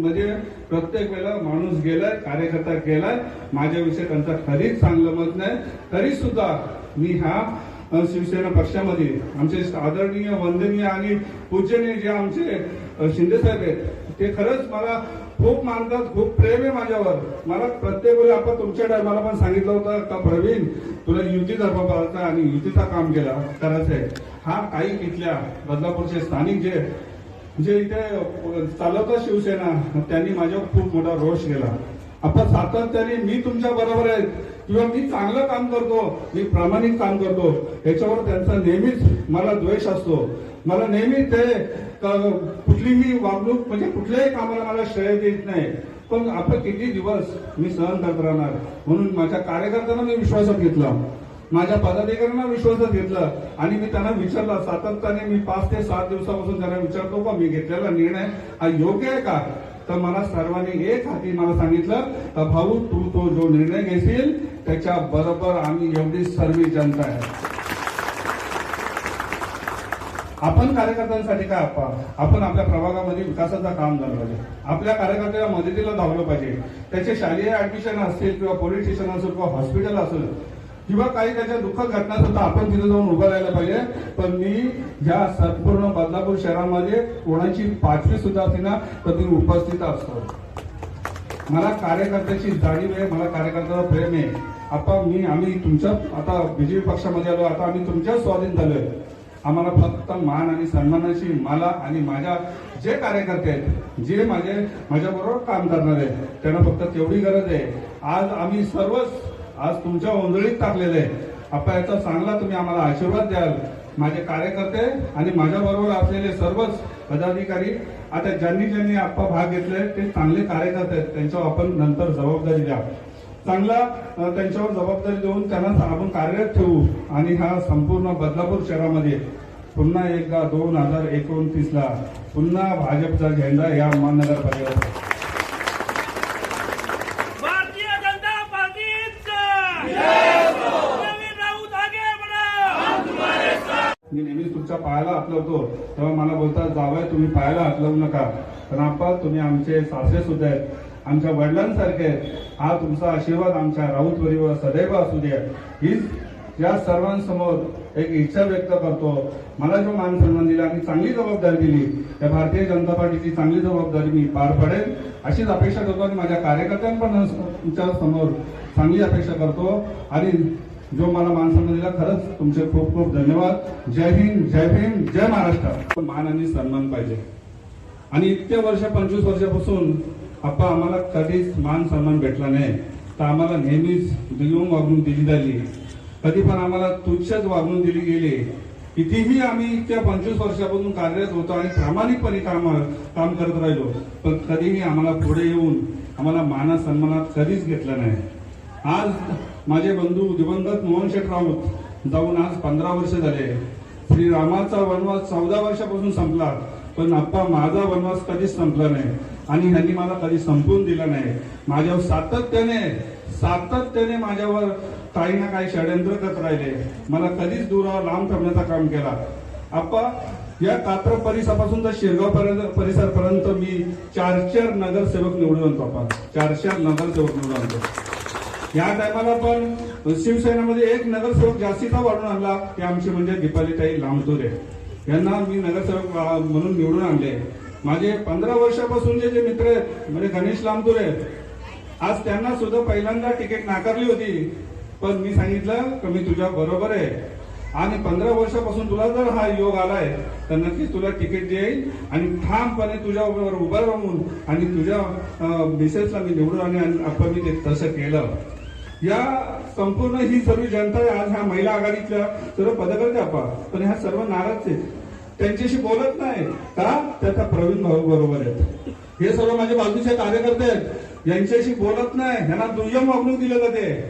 म्हणजे प्रत्येक वेळेला माणूस गेलाय कार्यकर्ता गेलाय माझ्याविषयी त्यांचा खरीच चांगलं मत नाही. तरी सुद्धा मी ह्या शिवसेना पक्षामध्ये आमचे आदरणीय वंदनीय आणि पूजनीय जे आमचे शिंदे साहेब आहेत ते खरंच मला खूप मानतात खूप प्रेम आहे माझ्यावर. मला प्रत्येक वेळी आपण तुमच्या टायमाला पण सांगितलं होतं का प्रवीण तुला युती धर्माचा आणि युतीचा काम केला करायचंय. हा काही इथल्या बदलापूरचे स्थानिक जे जे इथे चालवता शिवसेना त्यांनी माझ्यावर खूप मोठा रोष केला. आपण सातत्याने मी तुमच्या बरोबर आहे. किंवा मी चांगलं काम करतो मी प्रामाणिक काम करतो याच्यावर त्यांचा नेहमीच मला द्वेष असतो. मला नेहमी ते कुठली कुठलीही वागणूक म्हणजे कुठल्याही कामाला मला श्रेय देत नाही. पण आपण किती दिवस मी सहन करत राहणार म्हणून माझ्या कार्यकर्त्यांना मी विश्वासात घेतला. माझ्या पदाधिकाऱ्यांना विश्वासात घेतलं आणि मी त्यांना विचारलं सातत्याने मी पाच ते सात दिवसापासून त्यांना विचारतो का? मी घेतलेला निर्णय हा योग्य आहे का? तर मला सर्वांनी एक हाती मला सांगितलं भाऊ तू तो जो निर्णय घेशील त्याच्या बरोबर आम्ही एवढी सर्व जनता आहे. आपण कार्यकर्त्यांसाठी काय आपण आपण आपल्या प्रभागामध्ये विकासाचं काम झालं पाहिजे. आपल्या कार्यकर्त्याला मदतीला धावलं पाहिजे. त्याचे शालेय ऍडमिशन असतील किंवा पोलीस स्टेशन असेल किंवा हॉस्पिटल असेल किंवा काही त्याच्या दुःखद घटना सुद्धा आपण तिथे जाऊन उभं राहायला पाहिजे. पण मी या संपूर्ण बदलापूर शहरामध्ये कोणाची पाचवी सुद्धा असली ना तर ती उपस्थित असतो. मला कार्यकर्त्याची जाणीव आहे मला कार्यकर्त्याला प्रेम आहे. आता मी आम्ही तुमच्या आता बीजेपी पक्षामध्ये आलो आता आम्ही तुमच्या स्वाधीन झालोय आम्हाला फक्त मान आणि सन्मानाची मला आणि माझ्या जे कार्यकर्ते आहेत जे माझे माझ्याबरोबर काम करणार आहेत त्यांना फक्त तेवढी गरज आहे. आज आम्ही सर्वच आज तुमच्या ओंजळीत टाकलेलं आहे. आपण याचा चांगला तुम्ही आम्हाला आशीर्वाद द्याल. माझे कार्यकर्ते आणि माझ्याबरोबर असलेले सर्वच पदाधिकारी आता ज्यांनी ज्यांनी आप्पा भाग घेतले ते चांगले कार्यकर्ते आहेत. त्यांच्यावर आपण नंतर जबाबदारी द्या. चांगला त्यांच्यावर जबाबदारी देऊन त्यांना आपण कार्यरत ठेवू. आणि हा संपूर्ण बदलापूर शहरामध्ये पुन्हा एकदा दोन हजार एकोणतीसला पुन्हा भाजपचा झेंडा या महानगरपालिकेत भारतीय जनता पार्टीचा नवीन राऊत आगे बढा मी नेहमीच तुमच्या पायाला हातलवतो तेव्हा मला बोलतात जावय तुम्ही पायाला हातलवू नका. पण आप्पा तुम्ही आमचे सासरे सुद्धा आहेत. आमच्या वडिलांसारखे हा तुमचा आशीर्वाद आमच्या राऊत परिवार सदैव असू द्या. हीच या सर्वांसमोर एक इच्छा व्यक्त करतो. मला जो मान सन्मान दिला आणि चांगली जबाबदारी दिली. त्या भारतीय जनता पार्टीची चांगली जबाबदारी मी पार पडेल अशीच अपेक्षा करतो आणि माझ्या कार्यकर्त्यांपण समोर चांगली अपेक्षा करतो. आणि जो मला मान सन्मान दिला खरंच तुमचे खूप खूप धन्यवाद. जय हिंद जय भीम जय महाराष्ट्र. मान आणि सन्मान पाहिजे. आणि इतके वर्ष पंचवीस वर्षापासून आप्पा आम्हाला कधीच मान सन्मान भेटला नाही. तर आम्हाला नेहमीच दुय्यम वागणूक दिली झाली कधी पण आम्हाला तुच्छच वागणूक दिली गेली. कितीही आम्ही इतक्या पंचवीस वर्षापासून कार्यरत होतो आणि प्रामाणिकपणे काम काम करत राहिलो. पण कधीही आम्हाला पुढे येऊन आम्हाला मान सन्मानात कधीच घेतलं नाही. आज माझे बंधू दिवंगत मोहन शेठ राऊत जाऊन आज पंधरा वर्ष झाले श्रीरामाचा वनवास चौदा वर्षापासून संपला पण आप्पा माझा वनवास कधीच संपला नाही आणि ह्यांनी मला कधी संपवून दिला नाही. माझ्यावर सातत्याने सातत्याने माझ्यावर काही ना काही षडयंत्र करत राहिले. मला कधीच दुरावर लांब ठेवण्याचं काम केला. आप्पा या कात्र परिसरापासून तर शिरगाव पर्यंत परिसरपर्यंत मी चार चार नगरसेवक निवडून आणतो आपण चार चार नगरसेवक निवडून आणतो. या टायमाला पण शिवसेनेमध्ये एक नगरसेवक जास्तीचा वाढून आणला ते आमचे म्हणजे दीपालीताई लांबदोरे. यांना मी नगरसेवक म्हणून निवडून आणले. माझे पंधरा वर्षापासून जे जे मित्र आहेत म्हणजे गणेश लांबतुरे आज त्यांना सुद्धा पहिल्यांदा तिकीट नाकारली होती. पण मी सांगितलं की मी तुझ्या बरोबर आहे. आणि पंधरा वर्षापासून तुला जर हा योग आलाय तर नक्कीच तुला तिकीट देईल आणि ठामपणे तुझ्या बरोबर उभं राहून आणि तुझ्या मिसेसला मी निवडून आणि आपण मी ते तसं केलं. या संपूर्ण ही सर्व जनता आज ह्या महिला आघाडीतल्या सर्व पदकर्ते आपा पण ह्या सर्व नाराज आहेत. त्यांच्याशी बोलत नाही. का? त्याचा प्रवीण भाऊ बरोबर आहेत. हे सर्व माझे बाजूचे कार्यकर्ते आहेत. यांच्याशी बोलत नाही. यांना दुय्यम वागणूक दिलं जाते.